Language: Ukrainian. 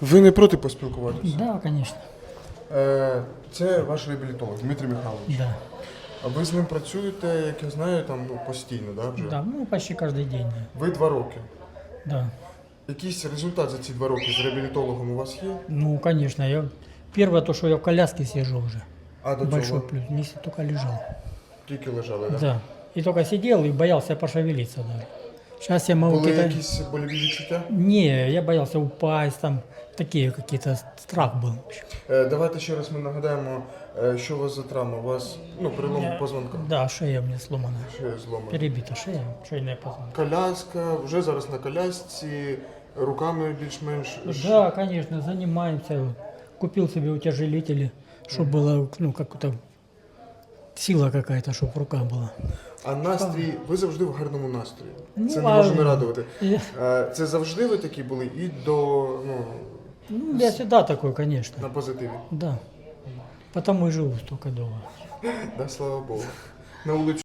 Ви не проти поспілкуватися? Да, конечно. Е, Це ваш реабілітолог Дмитрий Михайлович. Да. А ви з ним працюєте, як я знаю, там ну, постійно, да, вже? Да, ну почти каждый день. Да. Ви два роки. да. Якийсь результат за ці два роки з реабілітологом у вас є? Ну, конечно, я первое то, что я в коляске сижу уже. А до Большой цього плюс. Месяц только лежал. тільки лежали, так? Да. И только сидел и боялся пошевелиться даже. Сейчас я могу Були какие-то... якісь больові відчуття? Не, я боялся упасть, там такие какие-то страх был. в общем. Е, Давайте ще раз ми нагадаємо, е, що у вас за травма. У вас ну, перелом Я- позвонка. Да, шея у меня сломана. Шея зломана. Перебита шея, шейная позвонка. Коляска, вже зараз на колясці, руками більш-менш. Да, конечно, занимаемся. Вот. Купил себе утяжелители, чтобы было, ну, как-то сила какая-то, чтобы рука была. А настрій, ви завжди в гарному настрої. Ну, Це не може не радувати. Е, Це завжди ви такі були і до ну, ну, я всегда такой, конечно. на позитиві. Да. Потому и живу столько долго. Да, слава Богу. На вулицю